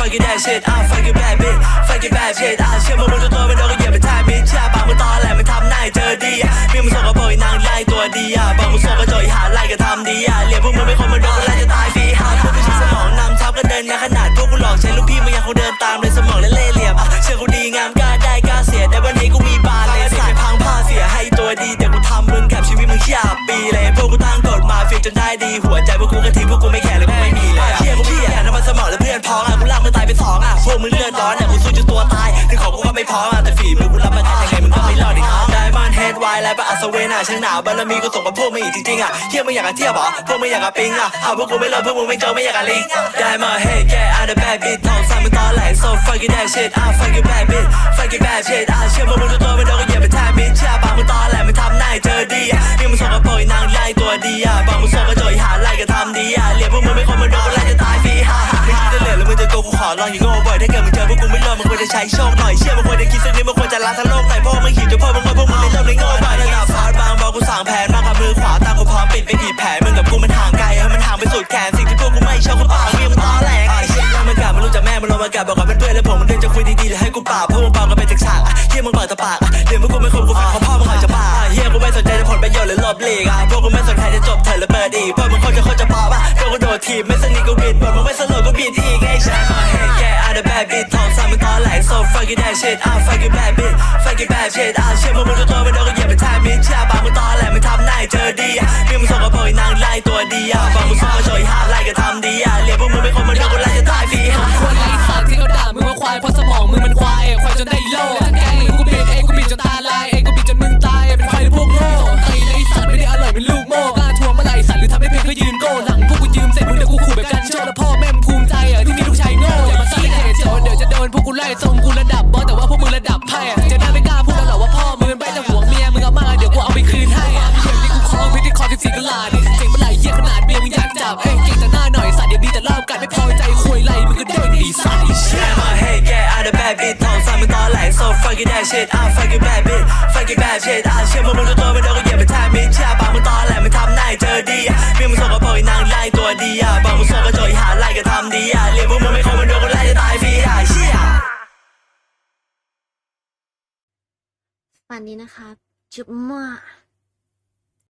fuck it that shit ah fuck it bad bitch fuck it bad shit อะเชื่อมึงมึงตัวตัวไม่โดนก็เหยียบไปท้ายมิดเชื่อปากมึงตอแหลมึงทำหน้าให้เจอดีอะมีมึงส่กระโปรงนางไล่ตัวดีอะบอกมึงส่กระโจยหาไล่ก็ทำดีอะเหลี่ยมพวกมึงเป็นคนมันโดนไล่จะตายฟรีฮะพวกไม่ใช่สมองนำทับกันเดินยาขนาดพวกกูหลอกใช้ลูกพี่มึงยังคงเดินตามเลยสมองและเล่เหลี่ยมอะเชื่อกูดีงามกล้าได้กล้าเสียแต่วันนี้กูมีบาเลยสายพังผ้าเสียให้ตัวดีแต่กูทำมึงแคบชีวิตมึงเชี่ยปีเลยพวกกูตั้งกฎมาฟีจนได้ดีหัวใจพวกกูกะทิพวกกูไม่ ตายถึงของกูก็ไม่พอมอะแต่ฝีมือกูรับประกันยังไงมึงก็ไม่รอดอีกครับได้มันเฮดไวและปะอัศเวน่ะช่างหนาวบารมีกูส่งกับพวกมึงอีกจริงๆอะเฮียมึงอยากจะเทียบเหรอพวกมึงอยากจะปิงอะหาพวกกูไม่รอดพวกมึงไม่เจอไม่อยากจะลิงได้มาเฮดแกอะ the bad bitch ทองสามมึงตอแหล so fuck it that shit อะ fuck it bad bitch fuck it bad shit อะเชื่อมึงมึงตัวตัวไม่โดนก็เหยียบไปท้ายมิดเชื่อปากมึงตอแหลกมึงทำหน้าเจอดีอะมีมึงส่งกระโปรงนางไล่ตัวดีอะบอกมึงส่งกระโจยหาไล่ก็ทำดีอะเหลี่ยมพวกมึงไม่ค ลองอย่างโง่บ่อยถ้าเกิดมึงเจอพวกกูไม่รอดมึงควรจะใช้โชคหน่อยเชื่อมึงควรจะคิดสักนิดมึงควรจะรักทั้งโลกหน่อยเพราะว่ามึงหิวจนพ่อมึงว่าพวกมึงไม่เริ่มเลยโง่บ่อยระดับฟาดบางบอกกูสั่งแผนมากับมือขวาตากูพร้อมปิดไปกี่แผลมึงกับกูมันห่างไกลให้มันห่างไปสุดแขนสิ่งที่พวกกูไม่ชอบกูปากมีมึงตอแหลกไอ้เชี่ยมันกลับมันรู้จักแม่มันลงมากลับบอกกับเพื่อนแล้วผมมันเดินจะคุยดีๆแล้วให้กูปากเพราะมึงเบากันไปจากฉากเฮียมึงเปิดตะปากเดี๋ยวพวกกูไม่คมกูฟังเขาพ่อมึงอาจจะบ้าอะเฮียกูไม่สนใจในผลประโยชน์หรือหลบหลีกอะพวกกูไม่สนใจจะจบเถิดหรือเปิดอีกพวกมึงคนจะคนจะพอป่ะพวกกูโดดทีบไม่สนิทกูบิดบทมึงไม่สลดกูบิดอีกไอ้ชา bad bitch ทองสามมึงตอแหล so fuck you that shit I fuck you bad bitch fuck you bad shit อะเชื่อมึงมึงตัวตัวไม่โดนก็เหยียบไปท้ายมิดเชื่อปากมึงตอแหลมึงทำหน้าเจอดีอะพี่มึงส่งกระโปรงนางไล่ตัวดีอะฟังมึงส่งกระโจยห้าไล่ก็ทำดีอะเรียกพวกมึงเป็นคนมันโดนกูไล่จะตายฟรีฮะคนไร้สารที่เขาด่ามึงว่าควายเพราะ กูระดับบอสแต่ว่าพวกมึงระดับไพ่จะได้ไม่กล้าพูดแล้วหรอว่าพ่อมึงเป็นใบแต่ห่วงเมียมึงเอามาเดี๋ยวกูเอาไปคืนให้เดี๋ยวนี้กูคล้องพิธีคอสิบสี่กลาดเจ๋งเมื่อไหร่เหี้ยขนาดเบียร์มึงอยากจับเอ้ยเก่งแต่หน้าหน่อยสัตว์เดี๋ยวดีแต่รอบกัดไม่พอใจคุยไรมึงก็เด้งดีสัตว์ไอ้เชี่ย Yeah, my head get out of bad bitch ทองสามมึงตอแหล so fuck it that shit อะ fuck it bad bitch fuck it bad shit อะเชื่อมึงมึงตัวตัวไม่โดนก็เหยียบไปท้ายมิดเชื่อปาก วันนี้นะคะ จุ๊บมั่ว